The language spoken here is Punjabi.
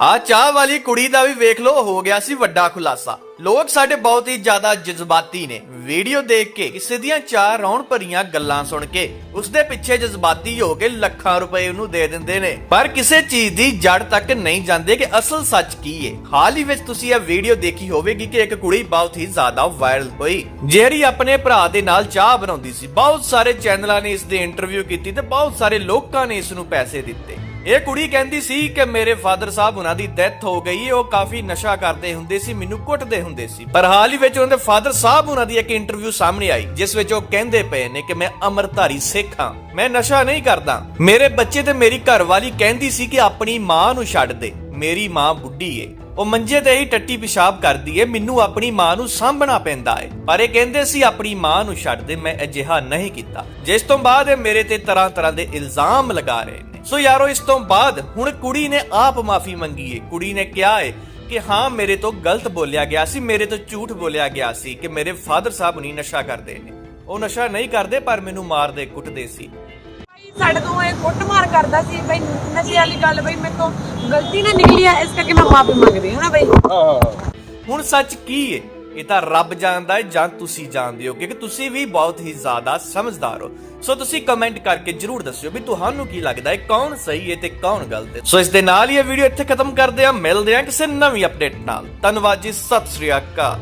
ਆ ਚਾਹ ਵਾਲੀ ਕੁੜੀ ਦਾ ਵੀ ਵੇਖ ਲਓ, ਹੋ ਗਿਆ ਸੀ ਵੱਡਾ ਖੁਲਾਸਾ। ਲੋਕ ਸਾਡੇ ਬਹੁਤ ਹੀ ਜ਼ਿਆਦਾ ਜਜ਼ਬਾਤੀ ਨੇ। ਵੀਡੀਓ ਦੇਖ ਕੇ ਕਿਸੇ ਦੀਆਂ ਚਾਰ ਰੌਣ ਭਰੀਆਂ ਗੱਲਾਂ ਸੁਣ ਕੇ, ਉਸਦੇ ਪਿੱਛੇ ਜਜ਼ਬਾਤੀ ਹੋ ਕੇ ਲੱਖਾਂ ਰੁਪਏ ਉਹਨੂੰ ਦੇ ਦਿੰਦੇ ਨੇ। ਪਰ ਕਿਸੇ ਚੀਜ਼ ਦੀ ਜੜ ਤੱਕ ਨਹੀਂ ਜਾਂਦੇ ਕਿ ਅਸਲ ਸੱਚ ਕੀ ਹੈ ਹਾਲ ਹੀ ਵਿੱਚ ਤੁਸੀਂ ਇਹ ਵੀਡੀਓ ਦੇਖੀ ਹੋਵੇਗੀ ਕਿ ਇੱਕ ਕੁੜੀ ਬਹੁਤ ਹੀ ਜ਼ਿਆਦਾ ਵਾਇਰਲ ਹੋਈ, ਜਿਹੜੀ ਆਪਣੇ ਭਰਾ ਦੇ ਨਾਲ ਚਾਹ ਬਣਾਉਂਦੀ ਸੀ। ਬਹੁਤ ਸਾਰੇ ਚੈਨਲਾਂ ਨੇ ਇਸ ਦੀ ਇੰਟਰਵਿਊ ਕੀਤੀ ਤੇ ਬਹੁਤ ਸਾਰੇ ਲੋਕਾਂ ਨੇ ਇਸ ਨੂੰ ਪੈਸੇ ਦਿੱਤੇ। ਇਹ ਕੁੜੀ ਕਹਿੰਦੀ ਸੀ ਕਿ ਮੇਰੇ ਫਾਦਰ ਸਾਹਿਬ ਉਹਨਾਂ ਦੀ ਡੈਥ ਹੋ ਗਈ ਉਹ ਕਾਫੀ ਨਸ਼ਾ ਕਰਦੇ ਹੁੰਦੇ ਸੀ, ਮੈਨੂੰ ਕੁੱਟਦੇ ਹੁੰਦੇ ਸੀ। ਪਰ ਹਾਲ ਹੀ ਵਿੱਚ ਉਹਨਾਂ ਦੇ ਫਾਦਰ ਸਾਹਿਬ ਉਹਨਾਂ ਦੀ ਇੱਕ ਇੰਟਰਵਿਊ ਸਾਹਮਣੇ ਆਈ, ਜਿਸ ਵਿੱਚ ਉਹ ਕਹਿੰਦੇ ਪਏ ਨੇ ਕਿ ਮੈਂ ਅਮਰਧਾਰੀ ਸਿੱਖ ਹਾਂ, ਮੈਂ ਨਸ਼ਾ ਨਹੀਂ ਕਰਦਾ। ਮੇਰੇ ਬੱਚੇ ਤੇ ਮੇਰੀ ਘਰਵਾਲੀ ਕਹਿੰਦੀ ਸੀ ਕਿ ਆਪਣੀ ਮਾਂ ਨੂੰ ਛੱਡ ਦੇ, ਮੇਰੀ ਮਾਂ ਬੁੱਢੀ ਏ। ਉਹ ਮੰਜੇ ਤੇ ਹੀ ਟੱਟੀ ਪਿਸ਼ਾਬ ਕਰਦੀ ਏ, ਮੈਨੂੰ ਆਪਣੀ ਮਾਂ ਨੂੰ ਸਾਂਭਣਾ ਪੈਂਦਾ ਏ। ਪਰ ਇਹ ਕਹਿੰਦੇ ਸੀ, ਆਪਣੀ ਮਾਂ ਨੂੰ ਛੱਡ ਦੇ, ਮੈਂ ਅਜਿਹਾ ਨਹੀਂ ਕੀਤਾ। ਜਿਸ ਤੋਂ ਬਾਅਦ ਇਹ ਮੇਰੇ ਤੇ ਤਰ੍ਹਾਂ ਤਰ੍ਹਾਂ ਦੇ ਇਲਜ਼ਾਮ ਲਗਾ ਰਹੇ ਨੇ। ਸੋ ਯਾਰੋ, ਇਸ ਤੋਂ ਬਾਅਦ ਹੁਣ ਕੁੜੀ ਨੇ ਆਪ ਮਾਫੀ ਮੰਗੀ ਏ। ਕੁੜੀ ਨੇ ਕਿਹਾ ਏ ਕਿ ਹਾਂ, ਮੇਰੇ ਤੋਂ ਗਲਤ ਬੋਲਿਆ ਗਿਆ ਸੀ, ਮੇਰੇ ਤੋਂ ਝੂਠ ਬੋਲਿਆ ਗਿਆ ਸੀ ਕਿ ਮੇਰੇ ਫਾਦਰ ਸਾਹਿਬ ਨਹੀਂ ਨਸ਼ਾ ਕਰਦੇ ਨੇ। ਉਹ ਨਸ਼ਾ ਨਹੀਂ ਕਰਦੇ, ਪਰ ਮੈਨੂੰ ਮਾਰਦੇ, ਕੁੱਟਦੇ ਸੀ। ਸਾਡੇ ਤੋਂ ਇਹ ਕੁੱਟਮਾਰ ਕਰਦਾ ਸੀ, ਬਈ ਨਸ਼ੇ ਵਾਲੀ ਗੱਲ ਬਈ ਮੇਰੇ ਤੋਂ ਗਲਤੀ ਨਾ ਨਿਕਲੀ ਆ, ਇਸ ਕਰਕੇ ਮੈਂ ਮਾਫੀ ਮੰਗਦੀ ਹਾਂ ਨਾ ਬਈ? ਹੁਣ ਸੱਚ ਕੀ ਏ? ਇਹ ਤਾਂ ਰੱਬ ਜਾਣਦਾ ਹੈ ਜਾਂ ਤੁਸੀਂ ਜਾਣਦੇ ਹੋ, ਕਿਉਂਕਿ ਤੁਸੀਂ ਵੀ ਬਹੁਤ ਹੀ ਜ਼ਿਆਦਾ ਸਮਝਦਾਰ ਹੋ। ਸੋ ਤੁਸੀਂ ਕਮੈਂਟ ਕਰਕੇ ਜਰੂਰ ਦੱਸਿਓ ਵੀ ਤੁਹਾਨੂੰ ਕੀ ਲੱਗਦਾ ਹੈ ਕੌਣ ਸਹੀ ਹੈ ਤੇ ਕੌਣ ਗਲਤ ਹੈ ਸੋ ਇਸ ਦੇ ਨਾਲ ਹੀ ਇਹ ਵੀਡੀਓ ਇੱਥੇ ਖਤਮ ਕਰਦੇ ਆ ਮਿਲਦੇ ਆ ਕਿਸੇ ਨਵੀਂ ਅਪਡੇਟ ਨਾਲ। ਧੰਨਵਾਦ ਜੀ, ਸਤਿ ਸ੍ਰੀ ਅਕਾਲ।